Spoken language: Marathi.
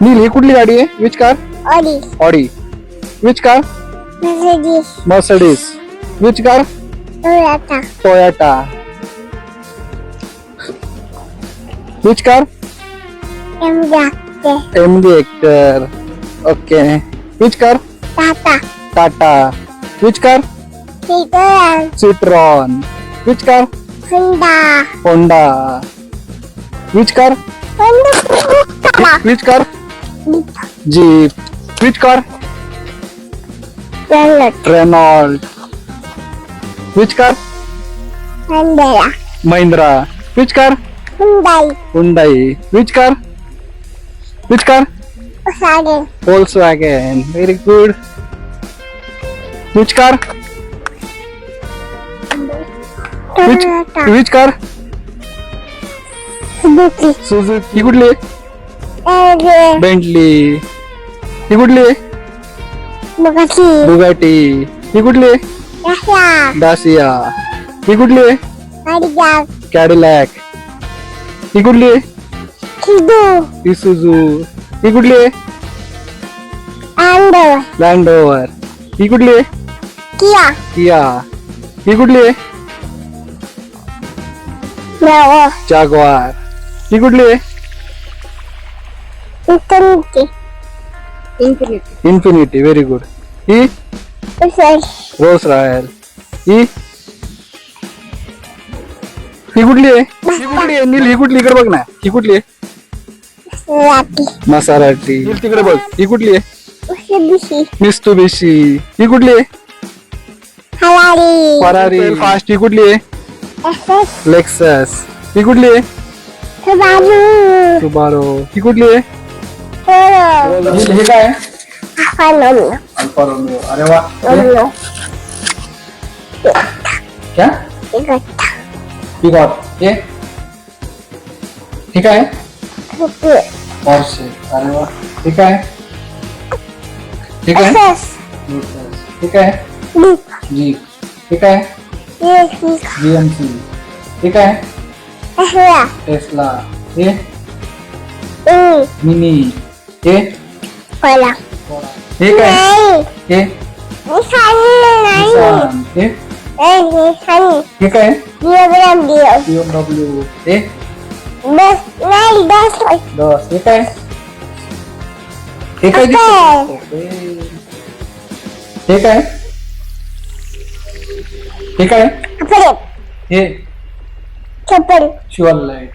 नील ही कुठली गाडी आहे? Which car Oli, Audi which car Mercedes, Mercedes which car Toyota, Toyota which car Hyundai, एम डी actor okay which car Tata, Tata which car Citroen, Citroen which car Honda, Honda which car Honda, which car Jeep which car Renault, Renault which car Honda, Mahindra which car Hyundai, Hyundai which car which car Volkswagen, Volkswagen. Very good. Which car? Which Toyota, which car? Suzuki, Suzuki. ही कुठली आहे? LG, बेंटली ही कुठली आहे? Bugatti, बुगाटी ही कुठली आहे? Dacia, डासिया ही कुठली आहे? Cadillac, कॅडिलॅक ही कुठली आहे? Kidu, इसुझू ही कुठली आहे? Ando, लँड रोवर ही कुठली आहे? Kia, किया ही कुठली आहे? Neo, जागवार ही कुठली आहे? Infiniti, इन्फिनिटी व्हेरी गुड ही रॉयल ही ही कुठली आहे? ही कुठली आहे? नील ही कुठली? इकडे बघ ना. ही कुठली आहे? मसाराटी. नील तिकडे बघ. ही कुठली आहे? Mitsubishi, Mitsubishi. ही कुठली आहे? फरारी. फास्ट ही कुठली आहे? लेक्सस ही कुठली आहे? सुबारो ही कुठली आहे? नील हे काय अल्फ़ा अरे वा. क्या? Toyota, ही गॉट हे हे काय Super, पॉर्शे अरे वा. हे काय हे काय SS, हे काय Jeep, जीप हे काय Lexus, जीएमसी हे काय Tesla, टेस्ला. हे मिनी. हे Polo, हे काय नाही, हे Nissan नाही, निसान हे Eh, Nissan, हे काय BMW, बीएमडब्ल्यू हे Bus, नाही, Bus, दस हे काय हे काय दिसतं? ओके. हे काय हे काय Kapal, हे Kapal, शिवल लाईट